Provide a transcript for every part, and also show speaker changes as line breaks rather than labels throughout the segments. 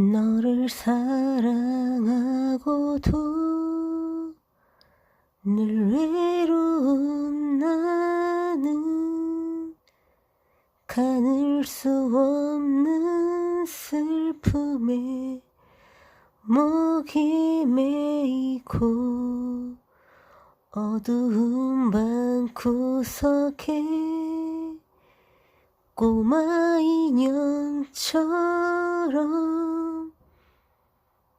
너를 사랑하고도 늘 외로운 나는 가눌 수 없는 슬픔에 목이 메이고 어두운 방 구석에 꼬마 인형처럼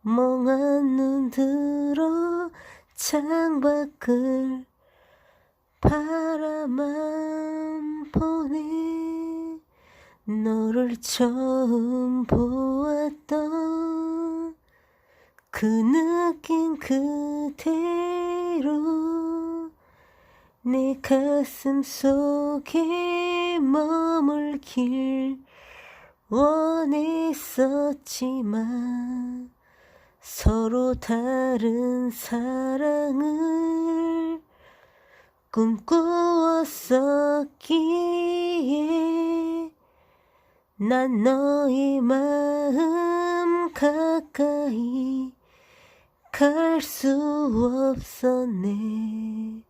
멍한 눈 들어 창밖을 바라만 보네. 너를 처음 보았던 그 느낌 그대로 내 가슴 속에 머물길 원했었지만 서로 다른 사랑을 꿈꾸었었기에 난 너의 마음 가까이 갈 수 없었네.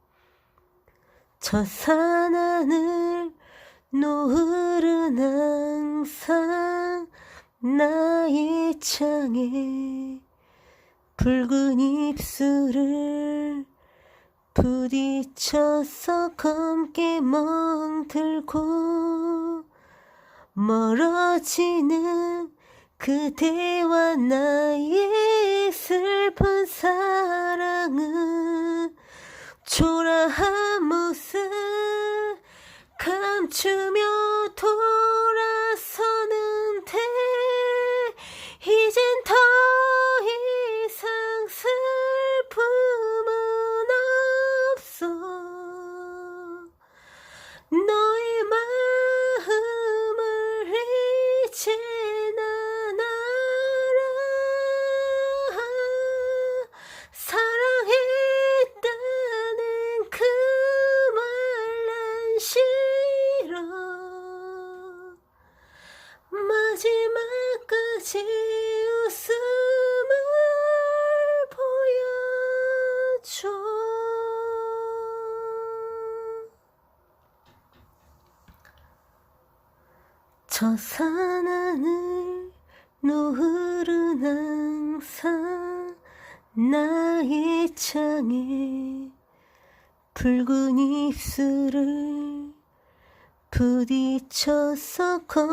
저 산하늘 노을은 항상 나의 창에 붉은 입술을 부딪혀서 검게 멍들고 멀어지는 그대와 나의 슬픈 사랑은 초라한 모습 감추며 돌아서는 마지막까지 웃음을 보여줘 저 산하늘 노을은 항상 나의 창에 붉은 입술을 부딪혀서 걸